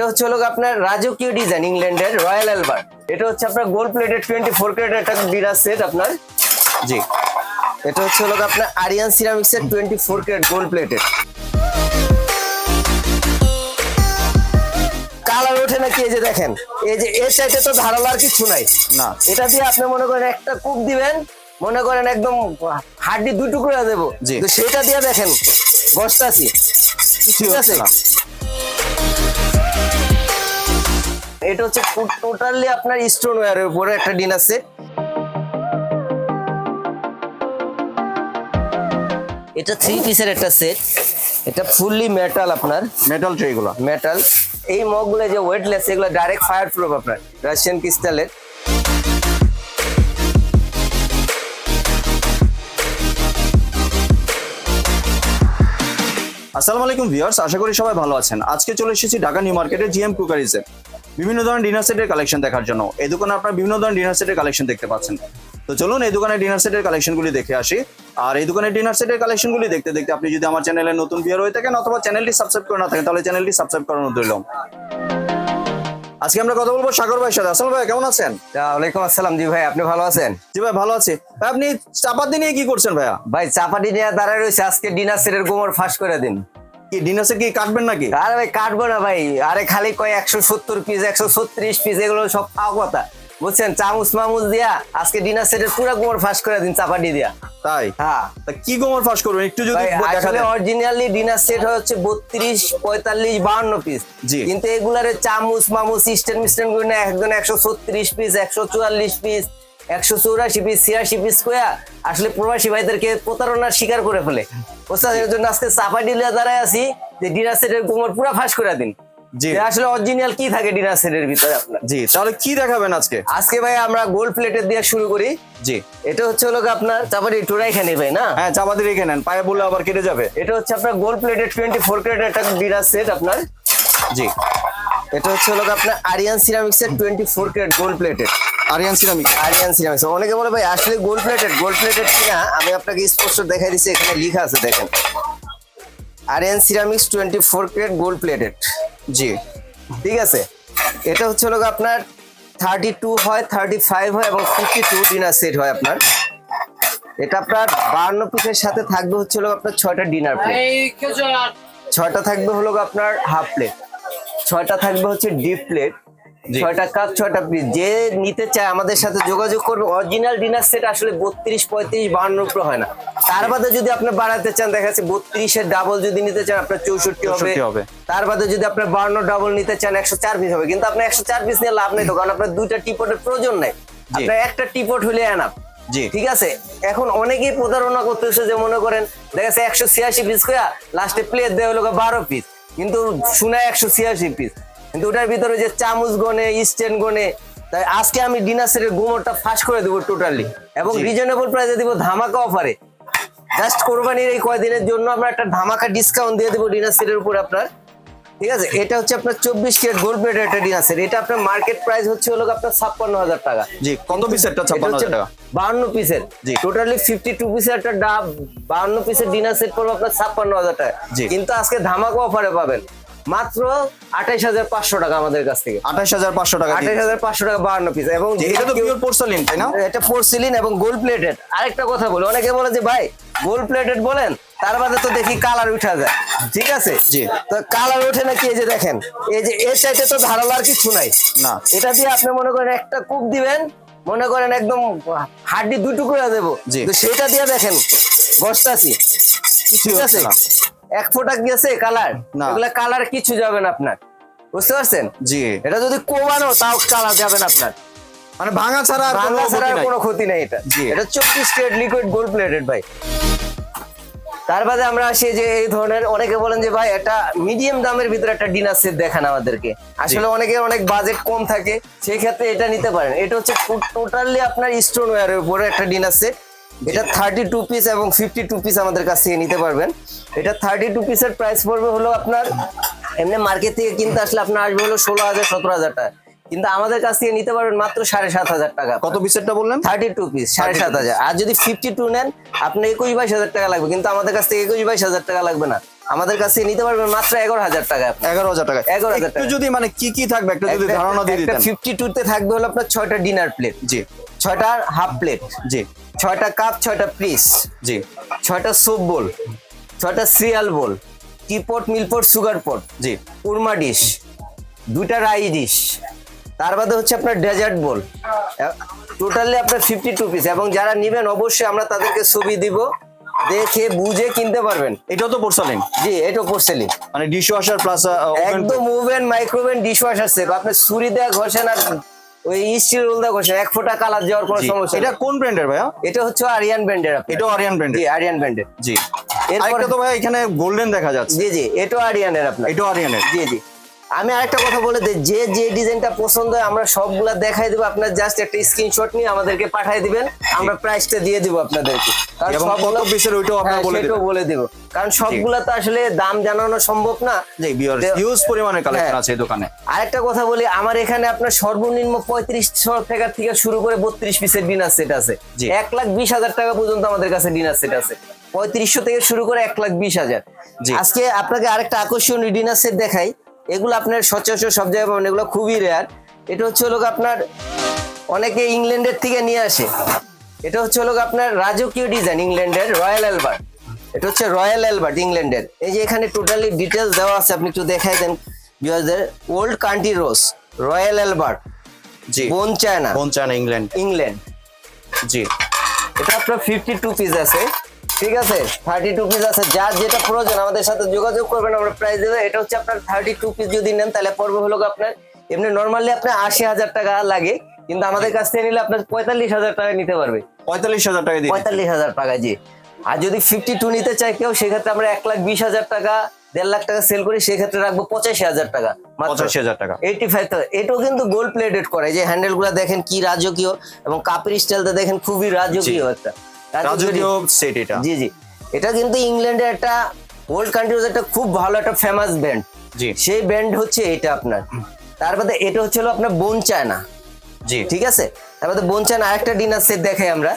এটা হচ্ছে হলো আপনার রাজকীয় ডিজাইন ইংল্যান্ডের রয়্যাল অ্যালবার্ট এটা হচ্ছে আপনার gold plated twenty four carat একটা ডিনার সেট আপনার। জি। এটা হচ্ছে হলো আপনার আরিয়ান সিরামিক্স এর twenty four carat gold plated colour ওঠে নাকি এই যে দেখেন? এই যে এর সাইডে তো ধারালো আর কিছু নাই। না। এটা দিয়ে আপনি মনে করেন একটা কূপ দিবেন মনে করেন একদম হাড্ডি দুই টুকরা দেবো। সেটা দিয়ে দেখেন বসতাছি। ঠিক আছে? এটা হচ্ছে টোটালি আপনার স্টোন ওয়ারের উপরে একটা ডিনার সেট এটা থ্রি পিসের একটা সেট এটা ফুললি মেটাল আপনার। মেটাল ট্রে গুলো মেটাল এই মগগুলো যে ওয়েটলেস এগুলো ডাইরেক্ট ফায়ার প্রুফ আপনার রাশিয়ান ক্রিস্টালের আসসালামু আলাইকুম ভিউয়ার্স আশা করি সবাই ভালো আছেন। আজকে চলে এসেছি ঢাকা নিউ মার্কেটে জিএম কুকারিজে বিভিন্ন ধরনের ডিনার সেটের কালেকশন দেখার জন্য। এই দোকানে আপনারা বিভিন্ন ধরনের ডিনার সেটের কালেকশন দেখতে পাচ্ছেন। তো চলুন এই দোকানের ডিনার সেটের কালেকশনগুলি দেখে আসি। আর এই দোকানের ডিনার সেটের কালেকশনগুলি দেখতে দেখতে আপনি যদি আমার চ্যানেলে নতুন ভিউয়ার হয়ে থাকেন অথবা চ্যানেলটি সাবস্ক্রাইব করে না থাকেন তাহলে চ্যানেলটি সাবস্ক্রাইব করানো রইল। আজকে আমরা কথা বলব সাগর ভাইয়ের সাথে। আসল ভাই কেমন আছেন? ওয়ালাইকুম আসসালাম জি ভাই আপনি ভালো আছেন? জি ভাই ভালো আছি। ভাই আপনি চাপাতি নিয়ে কি করছেন ভাইয়া? ভাই চাপাটি নিয়ে দাঁড়ায় রয়েছে। আজকে ডিনার সেটের গোমর ফাঁস করে দিন। কি কাটবেন নাকি? আরে ভাই কাটবো না ভাই। আরে খালি কয় একশো সত্তর পিস একশো ছত্রিশ পিস এগুলো সব কথা। বুঝছেন? চামচ মামুচ দিয়া আজকে ডিনার সেটের পুরো গোমর ফাঁস করে দিন চাপাটি দিয়া। তাই? হ্যাঁ। তা কি গোমর ফাঁস করবেন? একটু যদি আসলে অরিজিনালি ডিনার সেট হচ্ছে বত্রিশ পঁয়তাল্লিশ বাহান্ন পিস। কিন্তু এগুলারে চামচ মামুচ স্ট্যান্ড মিস্ট্যান্ড করে না একজন একশো ছত্রিশ পিস একশো চুয়াল্লিশ পিস একশো চৌরাশি পিস ছিয়াশি পিস কয়া আসলে প্রবাসী ভাইদেরকে প্রতারণার শিকার করে ফেলে। বুঝছেন এর জন্য আজকে চাপা ডিলে দাঁড়ায় আছি যে ডিনার সেটের কোমর পুরা ফাঁস করে দিন। জি। আসলে অরিজিনাল কি থাকে ডিনার সেটের ভিতরে আপনার? জি তাহলে কি দেখাবেন আজকে? আজকে ভাই আমরা গোল্ড প্লেটের দিয়ে শুরু করি। জি। এটা হচ্ছে হলো আপনার চাপাটি টোরাই খানি ভাই না? হ্যাঁ চাপাতি রেখে নেন পায়ে বলে আবার কেটে যাবে। এটা হচ্ছে আপনার gold plated twenty four carat একটা ডিনার সেট আপনার। জি। এটা হচ্ছে হলো আপনার আরিয়ান সিরামিক্স এর twenty four carat gold plated Aryan ceramic. Aryan ceramics অনেকে বলে ভাই আসলে গোল্ড প্লেটেড গোল্ড প্লেটেড কিনা? আমি আপনাকে স্পষ্ট দেখাই দিচ্ছি এখানে লেখা আছে দেখেন। Aryan ceramics twenty four carat gold plated জি। ঠিক আছে? এটা হচ্ছে হলো গিয়ে আপনার থার্টি টু হয় থার্টি ফাইভ হয় এবং ফিফটি টু ডিনার সেট হয় আপনার। এটা আপনার বান্ন পিসের সাথে থাকবে হচ্ছে হলো আপনার ছয়টা ডিনার প্লেট ছয়টা থাকবে হলো আপনার হাফ প্লেট ছয়টা থাকবে হচ্ছে ডিপ প্লেট। ছয়টা কাপ ছয়টা পিস যে নিতে চায় আমাদের সাথে যোগাযোগ করবে অরিজিনাল ডিনার সেট আসলে বত্রিশ পঁয়ত্রিশ বাহান্ন উপরে হয় না। তার বাদে যদি আপনি বাড়াতে চান দেখা যাচ্ছে বত্রিশের ডাবল যদি নিতে চান আপনার চৌষট্টি হবে। 64 হবে। তার বাদে যদি আপনার বাহান্ন ডাবল নিতে চান একশো চার পিস হবে। কিন্তু আপনার একশো চার পিস নিয়ে লাভ নেই তো কারণ আপনার দুইটা টিপটের প্রয়োজন নেই। আপনার একটা টিপট হলে এনাফ জি। ঠিক আছে? এখন অনেকেই প্রতারণা করতেছে যে মনে করেন দেখা যাচ্ছে একশো ছিয়াশি পিস করে লাস্টে প্লেট দেওয়া হলো বারো পিস কিন্তু শোনায় একশো ছিয়াশি পিস কিন্তু ওটার ভিতরে যে চামচ গনে স্ট্যান্ড গনে তাই আজকে আমি ডিনার সেটের গুমরটা ফাঁস করে দেবো টোটালি এবং। রিজনেবল প্রাইসে দিব ধামাকা অফারে জাস্ট কোরবানির এই কয়দিনের জন্য আমরা একটা ধামাকা ডিসকাউন্ট দিয়ে দেবো ডিনার সেটের উপর আপনার। ঠিক আছে? এটা হচ্ছে আপনার চব্বিশ কেট গোল্ড প্লেটের একটা ডিনার সেট এটা আপনার মার্কেট প্রাইস হচ্ছে হলো আপনার ছাপ্পান্ন হাজার টাকা। জি কত পিস একটা ছাপ্পান্ন হাজার টাকা। বাহান্ন পিসের জি। টোটালি ফিফটি টু পিসের একটা ডাব বাহান্ন পিসের ডিনার সেট পড়বে আপনার ছাপ্পান্ন হাজার টাকা। জি। কিন্তু আজকে ধামাকা অফারে পাবেন। মাত্র আঠাইশ হাজার পাঁচশো টাকা আমাদের কাছ থেকে। আঠাশ হাজার পাঁচশো টাকা আঠাইশ হাজার পাঁচশো টাকা বাহান্ন পিস এবং এটা তো পিওর পোর্সেলিন তাই না? এটা পোর্সিলিন এবং গোল্ড প্লেটেড আরেকটা কথা বলি অনেকে বলে যে ভাই গোল্ড প্লেটেড বলেন তার বাদে তো দেখি কালার উঠা যায়। ঠিক আছে? জি। তো কালার ওঠে নাকি এই যে দেখেন এই যে এর সাইডে তো ধারালো আর কিছু নাই। না। এটা দিয়ে আপনি মনে করেন একটা কূপ দিবেন মনে করেন একদম হাড্ডি দুই টুকরা দেবো। সেটা দিয়ে দেখেন বসতাছি। ঠিক আছে? না। এক ফোঁটা গেছে কালার? না। এগুলা কালার কিছু যাবে না আপনার। বুঝতে পারছেন? জি। এটা যদি কমানো তাও কালার যাবে না আপনার। মানে ভাঙা ছাড়া বাংলা ছাড়া। কোনো ক্ষতি নাই এটা। এটা চব্বিশ ক্যারেট লিকুইড গোল্ড প্লেটেড ভাই। তার বাদে আমরা আসি যে এই ধরনের অনেকে বলেন যে ভাই একটা মিডিয়াম দামের ভিতরে একটা ডিনার সেট দেখান আমাদেরকে। আসলে অনেকে অনেক বাজেট কম থাকে সেই ক্ষেত্রে এটা নিতে পারেন। এটা হচ্ছে টোটালি আপনার স্টোন ওয়ারের উপরে একটা ডিনার সেট এটা থার্টি টু পিস এবং ফিফটি টু পিস আমাদের কাছ থেকে নিতে পারবেন। এটা থার্টি টু পিসের প্রাইস পড়বে হলো আপনার এমনি মার্কেট থেকে কিনতে আসলে আপনার আসবে হলো ষোলো হাজার সতেরো হাজার টাকা। কিন্তু আমাদের কাছ থেকে নিতে পারবেন মাত্র সাড়ে সাত হাজার টাকা। কত পিসেরটা বললেন? থার্টি টু পিস সাড়ে সাত হাজার। আর যদি ফিফটি টু নেন আপনার একুশ বাইশ হাজার টাকা লাগবে কিন্তু আমাদের কাছ থেকে একুশ বাইশ হাজার টাকা লাগবে না। আমাদের কাছে নিতে পারবেন মাত্র এগারো হাজার টাকা। এগারো হাজার টাকা। এগারো হাজার টাকা। যদি মানে কি কি থাকবে একটু যদি ধারণা দিয়ে দিতেন। ফিফটি টুতে থাকবে হলো আপনার ছয়টা ডিনার প্লেট জি। ছয়টা হাফ প্লেট জি। ছয়টা কাপ ছয়টা পিস জি। ছয়টা স্যুপ বোল ছয়টা cereal bowl teapot milk pot sugar pot জি। কুরমা ডিশ দুইটা রাই ডিশ তার বাদে হচ্ছে আপনার ডেজার্ট বোল টোটালি আপনার ফিফটি টু পিস এবং যারা নিবেন অবশ্যই আমরা তাদেরকে ছবি দিব। দেখে বুঝে কিনতে পারবেন। এটাও তো পোর্সালিন জি এটা পোর্সেলি মানে ডিশ ওয়াশার প্লাস একদম oven micro oven dish washer set আপনি ছুরি দেওয়া ঘষেন আর ওই স্টিল রোল দেওয়া ঘষেন এক ফোঁটা কালার যাওয়ার কোনো সমস্যা এটা এটা কোন ব্র্যান্ডের ভাইয়া? এটা হচ্ছে আরিয়ান ব্র্যান্ডের এটা আরিয়ান জি আরিয়ান ব্র্যান্ডের জি। এরপর- তো ভাই এখানে গোল্ডেন দেখা যাচ্ছে। জি জি এটাও আরিয়ানের আপনার। এটাও আরিয়ানের জি জি। আমি আরেকটা কথা বলে দিই যে যে ডিজাইনটা পছন্দ হয় আমরা সবগুলা দেখাই দেবো। আপনার জাস্ট একটা স্ক্রিনশট নিয়ে আমাদেরকে পাঠিয়ে দিবেন আমরা প্রাইসটা দিয়ে দিব আপনাদেরকে। কারণ সবগুলা- পিসের ওইটাও আপনারা হ্যাঁ, বলে সেটাও দিবেন বলে দিব। কারণ সবগুলা তো আসলে দাম জানানো সম্ভব না। জি বিয়ার হিউজ পরিমাণে কালেকশন হ্যাঁ। আছে এই দোকানে। আরেকটা কথা বলি আমার এখানে আপনার সর্বনিম্ন পঁয়ত্রিশশো টাকা থেকে শুরু করে বত্রিশ পিসের ডিনার সেট আছে। জি। এক লাখ বিশ হাজার টাকা পর্যন্ত আমাদের কাছে ডিনার সেট আছে। পঁয়ত্রিশশো থেকে শুরু করে এক লাখ বিশ হাজার। আজকে আপনাকে আরেকটা আকর্ষণীয় ডিনার সেট দেখাই। এগুলো আপনার সচরাচর সব জায়গায় পাবেন এগুলো খুবই রেয়ার এটা হচ্ছে হলো আপনার অনেকে ইংল্যান্ডের থেকে নিয়ে আসে। এটা হচ্ছে হলো আপনার রাজকীয় ডিজাইন ইংল্যান্ডের রয়্যাল অ্যালবার্ট এটা হচ্ছে রয়্যাল অ্যালবার্ট ইংল্যান্ডের। এই যে এখানে টোটালি ডিটেলস দেওয়া আছে আপনি একটু দেখাই দেন ভিউয়ারদের Old Country Rose Royal Albert জি। বোন চায়না কোন চায়না ইংল্যান্ড ইংল্যান্ড জি। এটা আপনার ফিফটি টু পিস আছে। ঠিক আছে? থার্টি টু পিস আছে। যার যেটা প্রয়োজন আমাদের সাথে যোগাযোগ করবেন আমরা প্রাইস দেবো। এটা হচ্ছে আপনার থার্টি টু পিস যদি নেন তাহলে পড়বে হলো আপনার এমনি নর্মালি আপনার আশি হাজার টাকা লাগে কিন্তু আমাদের কাছ থেকে নিলে আপনার পঁয়তাল্লিশ হাজার টাকা নিতে পারবে। পঁয়তাল্লিশ হাজার টাকা পঁয়তাল্লিশ হাজার টাকা জি। আর যদি ফিফটি টু নিতে চাই কেউ সেক্ষেত্রে আমরা এক লাখ বিশ হাজার টাকা দেড় লাখ টাকা সেল করি সেক্ষেত্রে রাখব পঁচাশি হাজার টাকা পঁচাশি হাজার টাকা। এইটি ফাইভ এটাও কিন্তু গোল্ড প্লেটেড করে। যে হ্যান্ডেলগুলা দেখেন কি রাজকীয় এবং কাপের স্টাইলটা দেখেন খুবই রাজকীয় একটা। রাজকীয় সেট এটা। জি জি। এটা কিন্তু ইংল্যান্ডের একটা ওল্ড কান্ট্রিজ একটা খুব ভালো একটা ফেমাস ব্যান্ড জি। সেই ব্যান্ড হচ্ছে এটা আপনার। তার বাদে এটা হচ্ছে আপনার বোন চায়না জি। ঠিক আছে? তারপরে বোন চায়না আরেকটা ডিনার সেট দেখাই আমরা।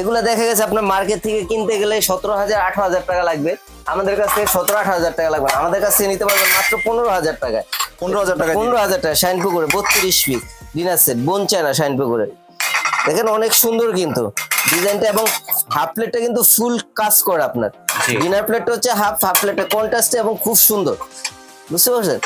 এগুলো দেখা গেছে আপনার মার্কেট থেকে কিনতে গেলে সতেরো হাজার আঠারো হাজার টাকা লাগবে। আমাদের কাছ থেকে সতেরো আঠারো হাজার টাকা লাগবে আমাদের কাছ থেকে নিতে পারবেন মাত্র পনেরো হাজার টাকায়। পনেরো হাজার টাকা। পনেরো হাজার টাকা শাইন পুকুরে বত্রিশ piece dinner set bone china shine পুকুরে দেখেন অনেক সুন্দর কিন্তু। ডিজাইনটা এবং হাফ প্লেটটা কিন্তু ফুল কাজ করে আপনার। ডিনার প্লেটটা হচ্ছে হাফ হাফ প্লেটটা কন্ট্রাস্টে এবং খুব সুন্দর। বুঝতে পারছেন?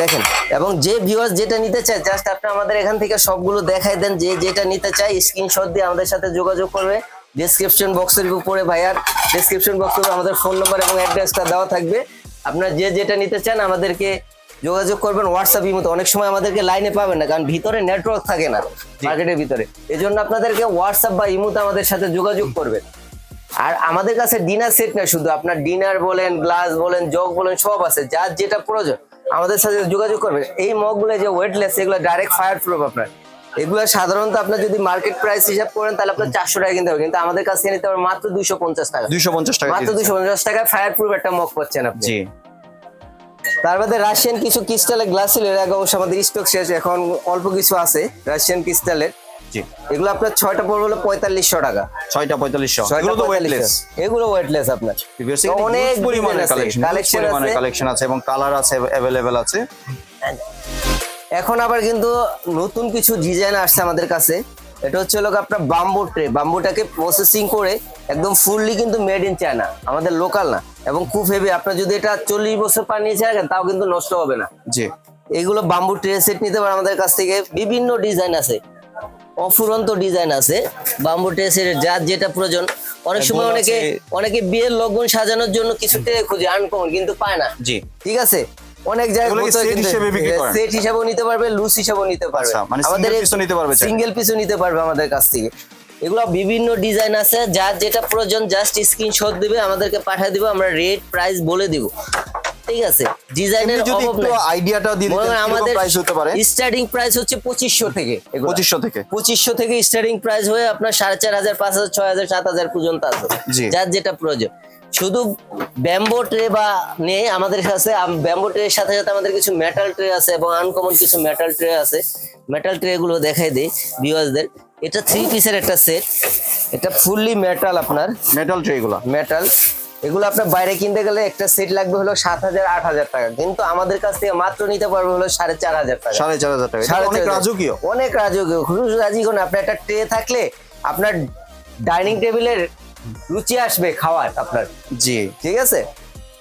দেখেন এবং যে ভিউয়ার্স যেটা নিতে চায় জাস্ট আপনি আমাদের এখান থেকে সবগুলো দেখাই দেন যে যেটা নিতে চায় স্ক্রিনশট দিয়ে আমাদের সাথে যোগাযোগ করবে। ডেসক্রিপশন বক্সের উপরে ভাইয়ার ডেসক্রিপশন বক্সের উপরে আমাদের ফোন নম্বর এবং অ্যাড্রেসটা দেওয়া থাকবে। আপনার যে যেটা নিতে চান আমাদেরকে যোগাযোগ করবেন হোয়াটসঅ্যাপ ইমোতে। অনেক সময় আমাদেরকে লাইনে পাবেন না কারণ ভিতরে নেটওয়ার্ক থাকে না মার্কেটের ভিতরে। এই জন্য আপনাদেরকে হোয়াটসঅ্যাপ বা ইমোতে আমাদের সাথে যোগাযোগ করবেন। আর আমাদের কাছে ডিনার সেট না শুধু আপনার ডিনার বলেন গ্লাস বলেন জগ বলেন সব আছে যার যেটা প্রয়োজন আমাদের সাথে যোগাযোগ করবেন। এই মগগুলো যে ওয়েটলেস এগুলো ডাইরেক্ট ফায়ার প্রুফ আপনার। এগুলো সাধারণত আপনার যদি মার্কেট প্রাইস হিসাব করেন তাহলে আপনার চারশো টাকা কিনতে হবে। কিন্তু আমাদের কাছে নিতে হবে মাত্র দুইশো পঞ্চাশ টাকা। দুইশো পঞ্চাশ টাকা মাত্র দুইশো পঞ্চাশ টাকায় ফায়ার প্রুফ একটা মগ পাচ্ছেন আপনি। জি। তার বাদে রাশিয়ান কিছু ক্রিস্টালের গ্লাস ছিল এর আগে অবশ্য আমাদের স্টক শেষ এখন অল্প কিছু আছে রাশিয়ান ক্রিস্টালের এগুলো আপনার ছয়টা পড়বে হলো পঁয়তাল্লিশশো টাকা। ছয়টা পঁয়তাল্লিশশো। এগুলো তো ওয়েটলেস এগুলো ওয়েটলেস আপনার। অনেক পরিমাণে design কালেকশন। কালেকশন আছে। এবং কালার আছে অ্যাভেলেবেল আছে। এখন আবার কিন্তু নতুন কিছু ডিজাইন আসছে আমাদের কাছে। এটা হচ্ছে হলো আপনার বাম্বু ট্রে বাম্বুটাকে প্রসেসিং করে একদম ফুললি কিন্তু মেড ইন চায়না আমাদের লোকাল না। এবং খুব হেভি আপনার যদি এটা চল্লিশ বছর পার নিচে রাখেন তাও কিন্তু নষ্ট হবে না। জি। এইগুলো বাম্বু ট্রে সেট নিতে পারেন আমাদের কাছ থেকে। বিভিন্ন ডিজাইন আছে। অফুরন্ত ডিজাইন আছে। বাম্বু ট্রে সেট যার যেটা প্রয়োজন। অনেক সময় অনেকে অনেকে বিয়ের লগ্ন সাজানোর জন্য কিছু ট্রে খুঁজে আনকমন কিন্তু পায় না। জি। ঠিক আছে? অনেক জায়গায় এগুলো হিসেবে বিক্রি করেন? সেট হিসাবেও নিতে পারবে লুজ হিসাবেও নিতে পারবে। আচ্ছা, মানে নিতে পারবে। সিঙ্গেল পিসও নিতে পারবে আমাদের কাছ থেকে। এগুলো বিভিন্ন ডিজাইন আছে যার যেটা প্রয়োজন জাস্ট স্ক্রিনশট দিবে আমাদেরকে পাঠিয়ে দিবে আমরা রেট প্রাইস বলে দিব। ঠিক আছে? ডিজাইনের অভাব নাই। আইডিয়াটা দিয়ে আমাদের প্রাইস হতে পারে? স্টার্টিং প্রাইস হচ্ছে পঁচিশশো থেকে। পঁচিশশো থেকে। পঁচিশশো থেকে স্টার্টিং প্রাইস হয়ে আপনার সাড়ে চার হাজার পাঁচ হাজার ছয় হাজার সাত হাজার পর্যন্ত আছে। যার যেটা প্রয়োজন। শুধু ব্যাম্বো ট্রে বা নেই আমাদের কাছে ব্যাম্বো ট্রে সাথে সাথে আমাদের কিছু মেটাল ট্রে আছে এবং আনকমন কিছু মেটাল ট্রে আছে। মেটাল ট্রে গুলো দেখাই দিই ভিউয়ার্সদের এটা থ্রি পিসের একটা সেট এটা ফুললি মেটাল আপনার। মেটাল ট্রে গুলা মেটাল এগুলো আপনার বাইরে কিনতে গেলে একটা সেট লাগবে হলো সাত হাজার আট হাজার টাকা। কিন্তু আমাদের কাছ থেকে মাত্র নিতে পারবে হলো সাড়ে চার হাজার টাকা। সাড়ে চার হাজার টাকা। সাড়ে অনেক। রাজকীয়। অনেক রাজকীয়। খুব না আপনার একটা ট্রে থাকলে আপনার ডাইনিং টেবিলের রুচি আসবে খাওয়ার আপনার। জি। ঠিক আছে?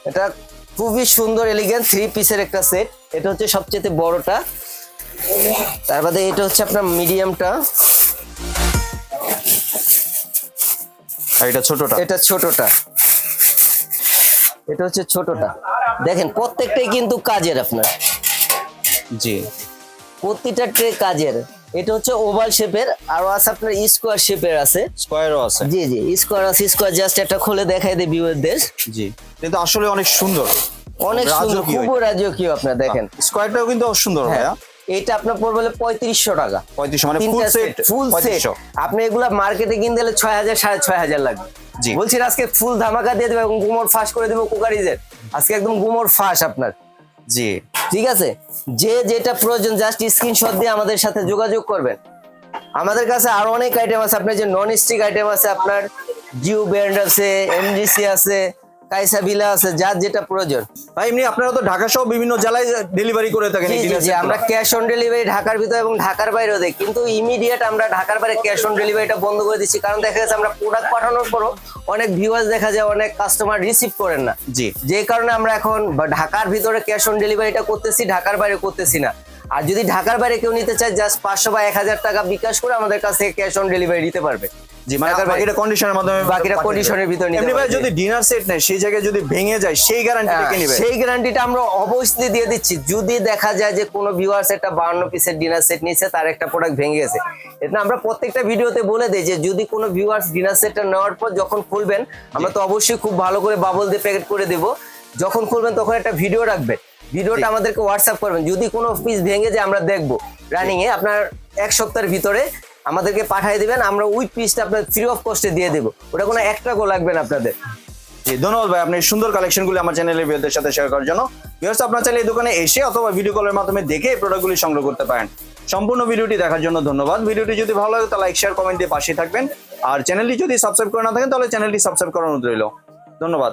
এটা খুবই সুন্দর এলিগেন্ট থ্রি পিসের একটা সেট এটা হচ্ছে সবচেয়ে বড়টা। তার বাদে এটা হচ্ছে আপনার মিডিয়ামটা আর এটা ছোটটা? এটা ছোটটা। এটা হচ্ছে ছোটটা। দেখেন প্রত্যেকটাই কিন্তু কাজের আপনার। জি। প্রতিটা ট্রে কাজের। এটা হচ্ছে ওভাল শেপের আরও আছে আপনার স্কোয়ার শেপের আছে। স্কোয়ারও আছে। জি জি স্কোয়ার আছে স্কোয়ার জাস্ট একটা খুলে দেখাই দেয় ভিউয়ারদের। জি কিন্তু আসলে অনেক সুন্দর। অনেক সুন্দর খুব রাজকীয় আপনার দেখেন। স্কোয়ারটাও কিন্তু সুন্দর হ্যাঁ ভাইয়া এটা আপনার পড়বে পঁয়ত্রিশশো টাকা। পঁয়ত্রিশশো মানে ফুল সেট ফুল সেট আপনি এগুলা মার্কেটে কিনতে গেলে ছয় হাজার সাড়ে ছয় হাজার লাগবে। জি। বলছি আজকে ফুল ধামাকা দিয়ে দেবো এবং গুমোর ফাঁস করে দেবো কুকারিজের। আজকে একদম গুমর ফাঁস আপনার। জি। ঠিক আছে? যে যেটা প্রয়োজন জাস্ট স্ক্রিনশট দিয়ে আমাদের সাথে যোগাযোগ করবেন। আমাদের কাছে আরও অনেক আইটেম আছে। আপনার যে নন স্টিক আইটেম আছে, আপনার জিও ব্র্যান্ড আছে এমডিসি আছে কাইসা ভিলা আছে যার যেটা প্রয়োজন। ভাই এমনি আপনারা তো ঢাকা সহ বিভিন্ন জেলায় ডেলিভারি করে থাকেন আমরা ক্যাশ অন ডেলিভারি ঢাকার ভিতরে এবং ঢাকার বাইরেও দেই। কিন্তু ইমিডিয়েট আমরা ঢাকার বাইরে ক্যাশ অন ডেলিভারিটা বন্ধ করে দিচ্ছি। কারণ দেখা যাচ্ছে আমরা প্রোডাক্ট পাঠানোর পরও অনেক ভিউয়ার্স দেখা যায় অনেক কাস্টমার রিসিভ করেন না। জি। যে কারণে আমরা এখন ঢাকার ভিতরে ক্যাশ অন ডেলিভারিটা করতেছি ঢাকার বাইরে করতেছি না। আর যদি ঢাকার বাইরে কেউ নিতে চায় জাস্ট পাঁচশো বা এক হাজার টাকা বিকাশ করে আমাদের কাছ থেকে ক্যাশ অন ডেলিভারি দিতে পারবে। জি মানে বাইরে। বাকিটা কন্ডিশনের মাধ্যমে বাকিটা দেবে। ভিতর নিতে এমনি ভাই যদি ডিনার সেট নেয় সেই জায়গায় যদি ভেঙে যায় সেই গ্যারান্টি হ্যাঁ, কে নিবে? সেই গ্যারান্টিটা আমরা অবশ্যই দিয়ে দিচ্ছি। যদি দেখা যায় যে কোনো ভিউয়ার্স একটা বান্ন পিসের ডিনার সেট তার একটা প্রোডাক্ট ভেঙে গেছে। এটা আমরা প্রত্যেকটা ভিডিওতে বলে দিই যে যদি কোনো ভিউয়ার্স ডিনার সেটটা নেওয়ার পর যখন খুলবেন আমরা তো অবশ্যই খুব ভালো করে বাবল দিয়ে প্যাকেট করে দেব। যখন খুলবেন তখন একটা ভিডিও রাখবেন ভিডিওটা আমাদেরকে হোয়াটসঅ্যাপ করবেন। যদি কোনো পিস ভেঙে যায় আমরা দেখব। রানিং এ আপনার এক সপ্তাহের ভিতরে আমাদেরকে পাঠিয়ে দিবেন, আমরা ওই পিসটা আপনার ফ্রি অফ কস্টে দিয়ে দেবো। ওটা কোনো এক টাকাও লাগবে না আপনাদের। জি, ধন্যবাদ ভাই, আপনি সুন্দর কালেকশনগুলি আমার চ্যানেলের ভিউয়ারদের সাথে শেয়ার করার জন্য। ভিউয়ার্স আপনার চাইলে এই দোকানে এসে অথবা ভিডিও কলের মাধ্যমে দেখে এই প্রোডাক্টগুলি সংগ্রহ করতে পারেন। সম্পূর্ণ ভিডিওটি দেখার জন্য ধন্যবাদ। ভিডিওটি যদি ভালো লাগে, তাহলে লাইক শেয়ার কমেন্ট দিয়ে পাশে থাকবেন। আর চ্যানেলটি যদি সাবস্ক্রাইব করে না থাকেন, তাহলে চ্যানেলটি সাবস্ক্রাইব অনুরোধ রইল। ধন্যবাদ।